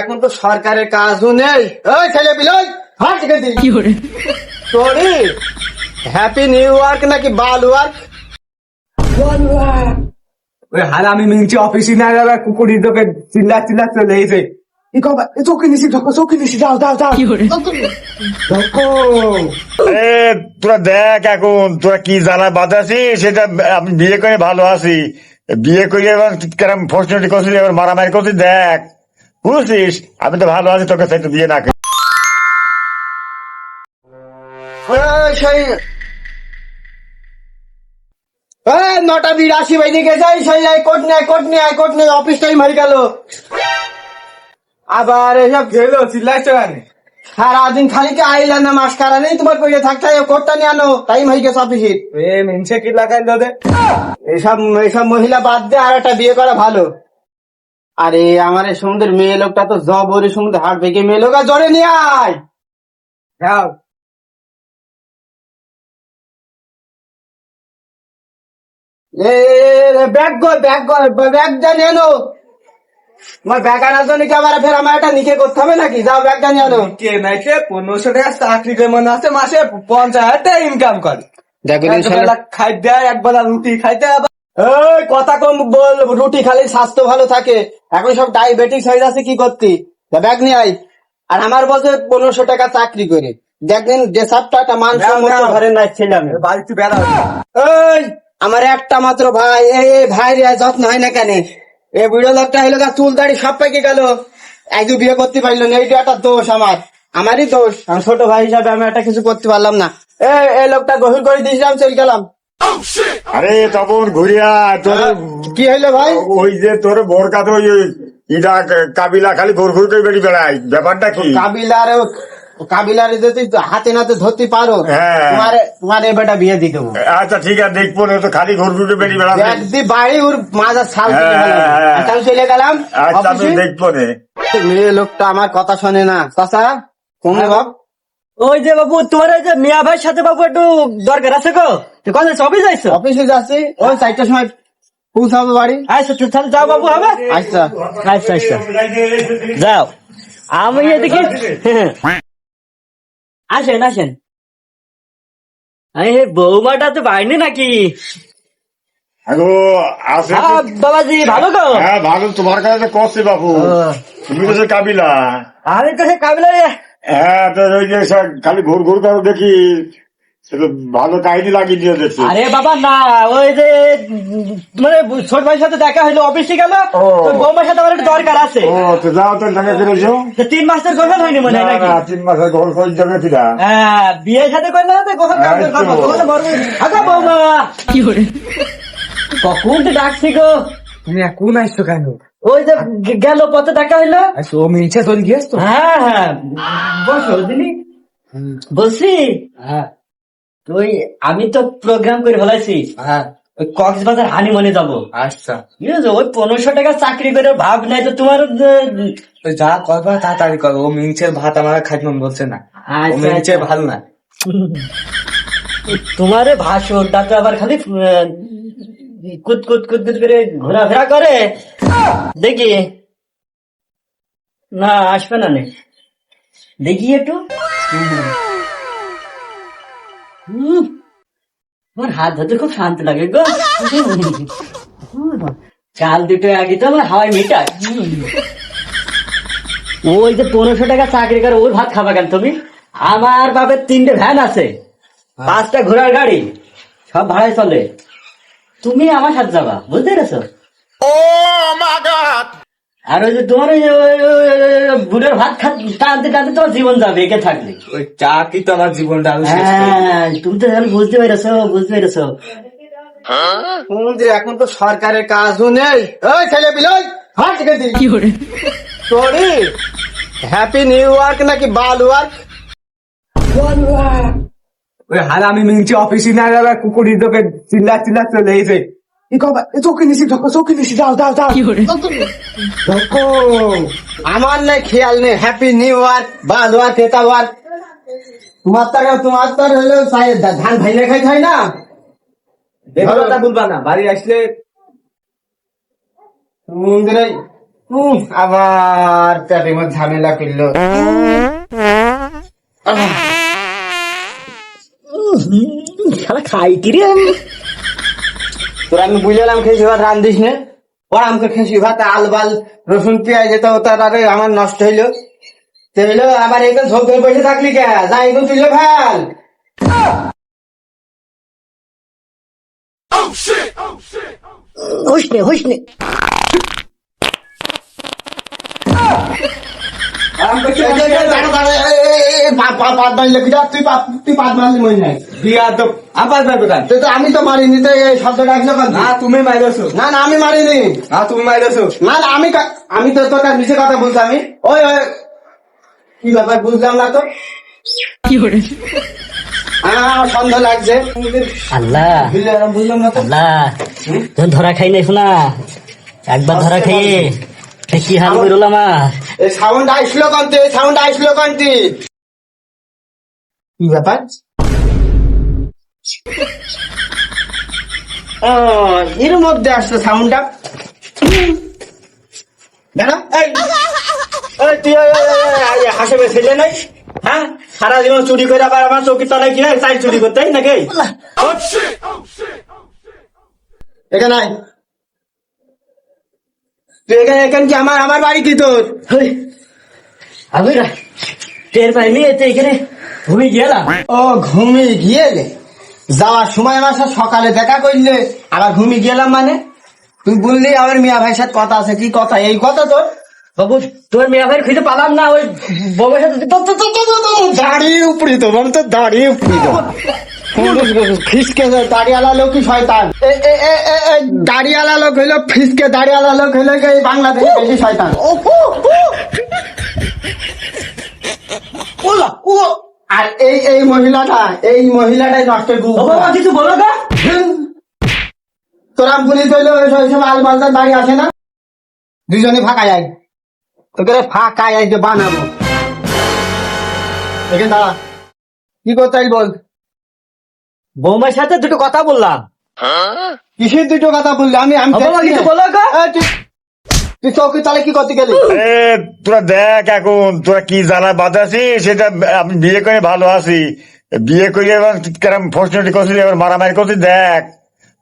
এখন তো সরকারের কাজও নেই। ওই ছেলে বিলই হাট তোরি হ্যাপি নিউ ইয়ার্ক নাকি বাল ওয়ার্ক ওই হাল আমি অফিসে না যাবে কুকুরি তোকে চিল্লা চিল্লা চলে এসে ঢোকো যাও যাও যাও। ঢোকো। এ তোরা দেখ এখন তোরা কি জানা বাদ আছি সেটা আমি বিয়ে করে ভালো আছি। বিয়ে করে এবার কেরম করছিস এবার মারামারি করছিস দেখ। বুঝছিস আমি তো ভালো আছি, তোকে সাথে বিয়ে না নটা বিরাশি বাইরে গেছে সেই, এই কোট নেই কোট নেই আয় কোট নেই অফিস টাইম হয়ে গেল। আবার এসব গেলো, চিল্লাইছো কেন? সারাদিন খালি কি আইলা না মাস কারা নেই? তোমার কইলে থাকতে কোটটা নিয়ে আনো। টাইম হয়ে গেছে অফিসের এ, মিনছে কি লাগাই দে এইসব এইসব মহিলা বাদ দিয়ে আর একটা বিয়ে করা ভালো। আরে আমার এই সুন্দর মেয়ে লোকটা তো জবরে সুন্দর হাট ভেঙে মেয়ে লোক জরে নিয়ে আয়। যাও। এ ব্যাগ গো ব্যাগ গো ব্যাগ জানি আনো। তোমার ব্যাগ আনার জন্য কি আবার ফের আমার একটা করতে হবে নাকি? যাও কে পনেরোশো টাকা চাকরি করে মনে আছে মাসে পঞ্চাশ হাজার টাকা ইনকাম করে। দেখো খাই দেয় একবেলা রুটি খাইতে এই কথা কম বল রুটি খালি স্বাস্থ্য ভালো থাকে। এখন সব ডায়াবেটিস হয়ে যাচ্ছে কি করতি? ব্যাগ নিয়ে আই আর আমার বলছে পনেরোশো টাকা চাকরি করে। দেখবেন ডেসাপটা একটা মান নাও, সম্মত নাই ছিলাম বাড়িতে বেড়া এই আমার একটা মাত্র ভাই এই এই ভাই রে যত্ন হয় না কেন? এ বুড়ো লোকটা হইল গা চুল দাড়ি সব পেকে গেল। একদম বিয়ে করতে পারল না এইটা একটা দোষ আমার। আমারই দোষ। আমি ছোট ভাই হিসাবে আমি একটা কিছু করতে পারলাম না। এ এই লোকটা গভীর করে দিয়েছিলাম চলে গেলাম। আরে তখন ঘুরিয়া তোর কি হইল ভাই? ওই যে তোর বোরকা তো ওই ইটা কাবিলা খালি ঘুর ঘুর করে বেরিয়ে বেড়াই ব্যাপারটা কি? কাবিলার কাবিলার যদি হাতে নাতে ধরতে পারো হ্যাঁ। তোমার তোমার এ বেটা বিয়ে দিয়ে দেবো। আচ্ছা ঠিক আছে দেখব না তো খালি ঘুর ঘুর করে বেরিয়ে বেড়াবে। একদি বাড়ি ওর মাজার কেটে হ্যাঁ। হ্যাঁ। আমি চলে গেলাম আচ্ছা দেখব না মেয়ে লোকটা আমার কথা শোনে না। চাচা কোন বাপ ওই যে বাবু তোমার ওই যে মিয়া ভাইয়ের সাথে বাবু একটু দরকার আছে গো। তুই কোন অফিস যাইছো? অফিসে যাচ্ছি। ওই চারটার সময় পৌঁছাবো বাড়ি। আচ্ছা তুই তাহলে যাও বাবু হবে? আচ্ছা। আচ্ছা আচ্ছা। যাও। আমি এদিকে আসেন আসেন। এই বৌমাটা তো বাইনি নাকি? আগো আছে হ্যাঁ, বাবাজি ভালো গো? হ্যাঁ ভালো। তোমার কাছে তো বাবু। তুমি তো কাবিলা। আমি তো সে কাবিলা। হ্যাঁ তো ওই যে খালি ঘুর ঘুর করে দেখি। ভালো কাহিনী লাগিয়ে দিয়ে দেখছি আরে বাবা না ওই যে মানে ছোট ভাইয়ের সাথে দেখা হইল অফিসে গেল। বৌমার সাথে আমার একটু দরকার আছে। ও তো যাও তো জায়গা ফিরেছো তিন মাসের গোসল হয়নি মনে হয় না, তিন মাসের ঘর খোঁজ যাবে ফিরা হ্যাঁ বিয়ের সাথে করলে গোসল হ্যাঁ। তো। গোসল। আগো বৌমা। কখন তো ডাকছি গো? তুমি এখন আসছো কেন? ওই যে গেল পথে দেখা হইল। আচ্ছা ও মিনছে চলে গিয়েছ তো? হ্যাঁ হ্যাঁ। বসো দিদি বলছি হ্যাঁ। তুই আমি তো প্রোগ্রাম করে ফেলাইছি। হ্যাঁ। ওই কক্সবাজার হানিমনে যাব। আচ্ছা। বুঝেছ ওই পনেরোশো টাকা চাকরি করে ভাব নাই তো তোমার যা করবা তাড়াতাড়ি করো ও মিনছের ভাত আমার খাইতে মন বলছে না। ও আচ্ছা, মিনছে আচ্ছা। ভালো না। তোমার ভাষণটা তো আবার খালি কুত কুত কুত করে ঘোরাফেরা করে। দেখি। না আসবে না নে দেখি একটু। আমার হাত ধরতে খুব শান্তি লাগে গো। চাল দুটো আগে তো আমার হাওয়াই মিটার ওই যে পনেরোশো টাকা চাকরি করে ওর ভাত খাবা কেন তুমি? আমার বাপের তিনটে ভ্যান আছে। পাঁচটা ঘোড়ার গাড়ি। সব ভাড়ায় চলে। তুমি আমার সাথে যাবা বুঝতে পেরেছ? আর ওই যে তোমার ওই যে- ওই বুড়ের ভাত খা টানতে টানতে তোমার জীবন যাবে একে থাকলে। ওই চা কি তো আমার জীবনটা? আমি শেষ হ্যাঁ তুমি তো তাহলে বুঝতে পেরেছ বুঝতে পেরেছ। এখন তো সরকারের কাজও নেই। ওই ছেলে বিলই হাট থেকে দিই তোরি হ্যাপি নিউ ইয়ার্ক নাকি বাল ওয়ার্ক ওই আমি মিনছি অফিসে না যাবে কুকুরি তোকে চিল্লা চিল্লা চলে এসে আমার নাই খেয়াল নেই। হ্যাপি নিউ ইয়ার বাল ওয়ার্ক এটা তোমার তার তোমার তার হলো ধান ভাইলে খাই খাই না? দেখো কথা বলবা না বাড়ি আসলে মন্দিরে আবার মধ্যে ঝামেলা করল। খাই কি রে তোর আমি বুঝলাম খেয়েছি ভাত রান্ধিস নে। ওর আমাকে খেয়েছি ভাত আলবাল রসুন, পেঁয়াজ যেত তার আমার নষ্ট হইল। তো আবার এইগুলো ঝোল করে বসে থাকলি কে? যা এগুলো তুইলে ভালো হুস নে। আমি তো মারিনি তো এই শব্দটা না তুমি মাইরেছো না না আমি মারিনি না তুমি মাইরেছো না না আমি আমি তো তোর নিচে কথা বলছি আমি ওই ওই কি ব্যাপার বুঝলাম না তো আমার সন্দেহ লাগছে আল্লাহ বুঝলাম না তো আল্লাহ ধরা খাই নাই শোনা। একবার ধরা খাইয়ে কি হাল বেরোল আমার এই সাউন্ড আসলো কান্তি এই সাউন্ড আসলো কান্তি। কি ব্যাপার? ও, এর মধ্যে আসলো সাউন্ডটা দাঁড়া এই। তুই হাসে ছেলে নাই? হ্যাঁ? সারা জীবন চুরি করে আবার আমার চৌকি তলায় কিনে চাই চুরি করতে নাকি? এখানে আয়। তুই এখানে এখানে কি আমার আমার বাড়ি কি তোর আমি টের পাইনি এতে এখানে ঘুমিয়ে গেলাম ও ঘুমিয়ে গিয়েলে যাওয়ার সময় আমার সাথে সকালে দেখা করলে আবার ঘুমিয়ে গেলাম মানে তুই বললি আমার মিয়া ভাইয়ের সাথে কথা আছে কি কথা এই কথা তোর বাবু তোর মেয়ে ভাইয়ের খুঁজে পালাম না ওই বউয়ের সাথে দাঁড়িয়ে উপরি তো আমি তো দাঁড়িয়ে উপরি তো ফিসকে দাড়িওয়ালা শয়তান? দাড়িওয়ালা লোক হইল ফিসকে দাড়িওয়ালা লোক হইল এই বাংলাদেশে বেশি শয়তান। ওলা ও আর এই এই মহিলাটা এই মহিলাটাই নষ্ট গু বাবা কিছু বলো তোরা পুলিশ হইল ওই সব আলমালদার দাঁড়িয়ে আছে না? দুজনে ফাঁকা যায় তোকে ফাঁকা যায় যে বানাবো। এখানে দাঁড়া। কি করতে বল? বৌমার সাথে দুটো কথা বললাম। কিসের দুটো কথা বললি? আমি আমি কিছু বলো তুই- চৌকি তালে কি করতে গেলি? তোরা দেখ এখন তোরা কি জ্বালা বাঁধাছি সেটা আমি বিয়ে করে ভালো আছি। বিয়ে করে এবার কেরম ফসনটি করছিস এবার মারামারি করছিস দেখ।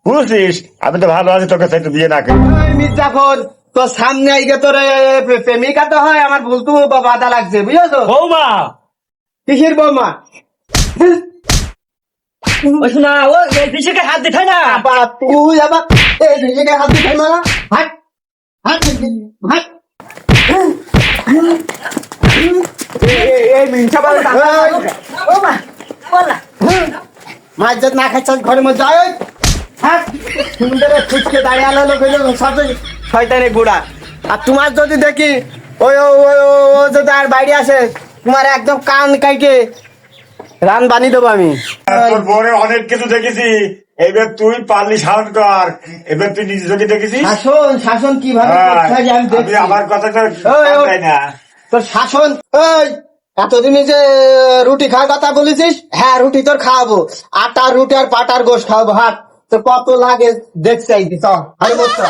বুঝছিস? আমি তো ভালো আছি তোকে সাথে বিয়ে না করি। মির্জাফর তোর সামনে আইগে তোর প্রেমিকা তো হয় আমার বলতু বাধা লাগছে বুঝছ? বৌমা! কিসের বৌমা? ওই শোনা ও হাত দিঠাই না বাবা তুই আবার এই হাত দিতে হাট এই মিনসা বলে। মাছ না খাচ্ছাস ঘরের মধ্যে আয়। হাট সুন্দরে ফুচকে দাঁড়িয়ে আলো লোক শয়তানের গুড়া। আর তোমার যদি দেখি ওই ও ও ও যদি আর বাইরে আসে তোমার একদম কান কাইকে রান বানিয়ে দেবো আমি। তোর বরে অনেক কিছু দেখেছি। এবার তুই পারলি সাউন্ড কর। এবার তুই নিজে চোখে দেখেছিস? শাসন শাসন কীভাবে হ্যাঁ, আমি আমি আমার কথাটা। না। তোর শাসন ওই এতদিনে যে রুটি খাওয়ার কথা বলেছিস? হ্যাঁ রুটি তোর খাওয়াবো। আটার রুটি আর পাটার গোশ খাওয়াবো। হাট তো কত লাগে দেখছি এই তো আরে বসতো।